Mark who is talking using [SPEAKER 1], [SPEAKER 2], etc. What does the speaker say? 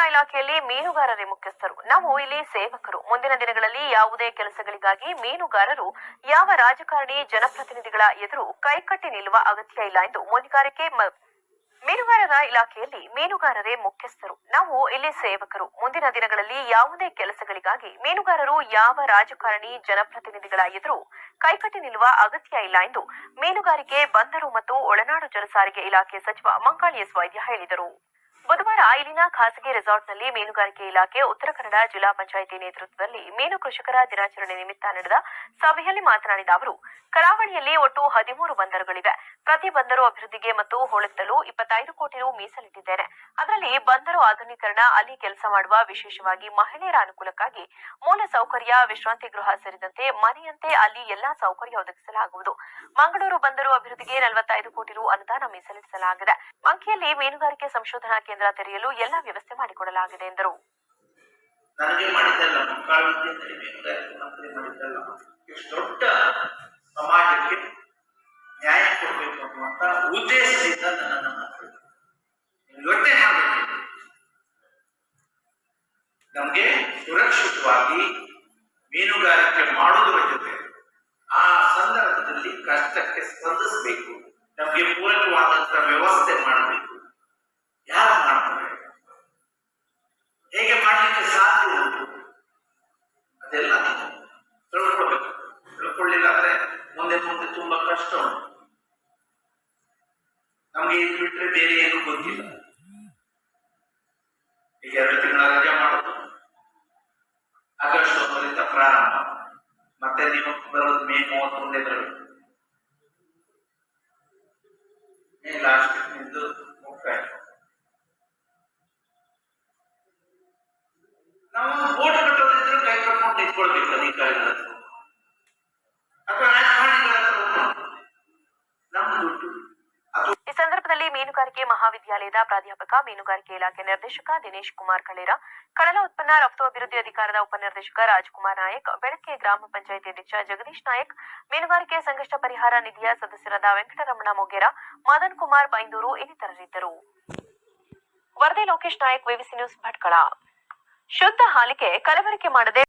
[SPEAKER 1] ರವಾನಾ ಇಲಾಖೆಯಲ್ಲಿ ಮೀನುಗಾರರೇ ಮುಖ್ಯಸ್ಥರು. ನಾವು ಇಲ್ಲಿ ಸೇವಕರು. ಮುಂದಿನ ದಿನಗಳಲ್ಲಿ ಯಾವುದೇ ಕೆಲಸಗಳಿಗಾಗಿ ಮೀನುಗಾರರು ಯಾವ ರಾಜಕಾರಣಿ, ಜನಪ್ರತಿನಿಧಿಗಳ ಎದುರು ಕೈಕಟ್ಟಿ ನಿಲ್ಲುವ ಅಗತ್ಯ ಇಲ್ಲ ಎಂದು ಮೀನುಗಾರಿಕೆ ಮೀನುಗಾರರ ಇಲಾಖೆಯಲ್ಲಿ ಮೀನುಗಾರರೇ ಮುಖ್ಯಸ್ಥರು. ನಾವು ಇಲ್ಲಿ ಸೇವಕರು. ಮುಂದಿನ ದಿನಗಳಲ್ಲಿ ಯಾವುದೇ ಕೆಲಸಗಳಿಗಾಗಿ ಮೀನುಗಾರರು ಯಾವ ರಾಜಕಾರಣಿ, ಜನಪ್ರತಿನಿಧಿಗಳ ಎದುರು ಕೈಕಟ್ಟಿ ನಿಲ್ಲುವ ಅಗತ್ಯ ಇಲ್ಲ ಎಂದು ಮೀನುಗಾರಿಕೆ, ಬಂದರು ಮತ್ತು ಒಳನಾಡು ಜಲಸಾರಿಗೆ ಇಲಾಖೆ ಸಚಿವ ಮಂಕಾಳಿ ಎಸ್ ವೈದ್ಯ ಹೇಳಿದರು. ಬುಧವಾರ ಇಲ್ಲಿನ ಖಾಸಗಿ ರೆಸಾರ್ಟ್ನಲ್ಲಿ ಮೀನುಗಾರಿಕೆ ಇಲಾಖೆ ಉತ್ತರ ಕನ್ನಡ ಜಿಲ್ಲಾ ಪಂಚಾಯಿತಿ ನೇತೃತ್ವದಲ್ಲಿ ಮೀನು ಕೃಷಿಕರ ದಿನಾಚರಣೆ ನಿಮಿತ್ತ ನಡೆದ ಸಭೆಯಲ್ಲಿ ಮಾತನಾಡಿದ ಅವರು, ಕರಾವಳಿಯಲ್ಲಿ ಒಟ್ಟು ಹದಿಮೂರು ಬಂದರುಗಳಿವೆ. ಪ್ರತಿ ಬಂದರು ಅಭಿವೃದ್ಧಿಗೆ ಮತ್ತು ಹೊಳೆತ್ತಲು ಇಪ್ಪತ್ತೈದು ಕೋಟಿ ರು ಮೀಸಲಿಟ್ಟಿದ್ದೇನೆ. ಅದರಲ್ಲಿ ಬಂದರು ಆಧುನೀಕರಣ, ಅಲ್ಲಿ ಕೆಲಸ ಮಾಡುವ ವಿಶೇಷವಾಗಿ ಮಹಿಳೆಯರ ಅನುಕೂಲಕ್ಕಾಗಿ ಮೂಲ ಸೌಕರ್ಯ, ವಿಶ್ರಾಂತಿ ಗೃಹ ಸೇರಿದಂತೆ ಮನೆಯಂತೆ ಅಲ್ಲಿ ಎಲ್ಲಾ ಸೌಕರ್ಯ ಒದಗಿಸಲಾಗುವುದು. ಮಂಗಳೂರು ಬಂದರು ಅಭಿವೃದ್ಧಿಗೆ ನಲವತ್ತೈದು ಕೋಟಿ ರು ಅನುದಾನ ಮೀಸಲಿಡಿಸಲಾಗಿದೆ ಮಂಕಿಯಲ್ಲಿ ಮೀನುಗಾರಿಕೆ ಸಂಶೋಧನಾ ಕೇಂದ್ರ ತೆರೆಯಲು ಎಲ್ಲ ವ್ಯವಸ್ಥೆ ಮಾಡಿಕೊಡಲಾಗಿದೆ ಎಂದರು.
[SPEAKER 2] ನನಗೆ ಮಾಡಿದ್ದಲ್ಲ ಮೀನುಗಾರಿಕೆ ಮಂತ್ರಿ ಮಾಡಿದ್ದಲ್ಲ ಇಷ್ಟು ದೊಡ್ಡ ಸಮಾಜಕ್ಕೆ ನ್ಯಾಯ ಕೊಡಬೇಕು ಅನ್ನುವಂತ ಉದ್ದೇಶದಿಂದ ನನ್ನ ಯೋಚನೆ ಮಾಡಬೇಕು. ನಮಗೆ ಸುರಕ್ಷಿತವಾಗಿ ಮೀನುಗಾರಿಕೆ ಮಾಡುವುದರ ಜೊತೆ ಆ ಸಂದರ್ಭದಲ್ಲಿ ಕಷ್ಟಕ್ಕೆ ಸ್ಪಂದಿಸಬೇಕು. ನಮಗೆ ಪೂರಕವಾದಂತಹ ವ್ಯವಸ್ಥೆ ಮಾಡಲಿಕ್ಕೆ ಸಾಧ್ಯ ಉಂಟು. ಅದೆಲ್ಲ ತಿಳ್ಕೊಳ್ಬೇಕು ತಿಳ್ಕೊಳ್ಳಿಲ್ಲ ಅಂದ್ರೆ ಮುಂದೆ ಮುಂದೆ ತುಂಬಾ ಕಷ್ಟ ಉಂಟು. ನಮ್ಗೆ ಇದು ಬಿಟ್ರೆ ಬೇರೆ ಏನು ಗೊತ್ತಿಲ್ಲ. ಈಗ ಎರಡು ತಿಂಗಳ ರಜೆ ಮಾಡೋದು. ಆಗಸ್ಟ್ ಒಂದರಿಂದ ಪ್ರಾರಂಭ. ಮತ್ತೆ ನೀವು ಬರೋದು ಮೇ ಮೂವತ್ತೊಂದೇ ಬರಬೇಕು ಮೇ ಲಾಸ್ಟ್ ಅಧಿಕಾರಿಗಳ ಅಥವಾ
[SPEAKER 1] ಈ ಸಂದರ್ಭದಲ್ಲಿ ಮೀನುಗಾರಿಕೆ ಮಹಾವಿದ್ಯಾಲಯದ ಪ್ರಾಧ್ಯಾಪಕ, ಮೀನುಗಾರಿಕೆ ಇಲಾಖೆ ನಿರ್ದೇಶಕ ದಿನೇಶ್ ಕುಮಾರ್ ಕಳೇರ ಕಡಲ ಉತ್ಪನ್ನ, ರಫ್ತು ಅಭಿವೃದ್ಧಿ ಅಧಿಕಾರದ ಉಪನಿರ್ದೇಶಕ ರಾಜ್ಕುಮಾರ್ ನಾಯಕ್ ಬೆಳಕೆ ಗ್ರಾಮ ಪಂಚಾಯಿತಿ ಅಧ್ಯಕ್ಷ ಜಗದೀಶ್ ನಾಯಕ್, ಮೀನುಗಾರಿಕೆ ಸಂಕಷ್ಟ ಪರಿಹಾರ ನಿಧಿಯ ಸದಸ್ಯರಾದ ವೆಂಕಟರಮಣ ಮೊಗೇರ, ಮದನ್ ಕುಮಾರ್ ಬೈಂದೂರು ಇನ್ನಿತರರಿದ್ದರು. ವರದಿ ಲೋಕೇಶ್ ನಾಯಕ್ ವಿವಿಸಿ ನ್ಯೂಸ್ ಭಟ್ಕಳ. ಶುದ್ಧ ಹಾಲಿಗೆ ಕಲಬೆರಕೆ ಮಾಡದೆ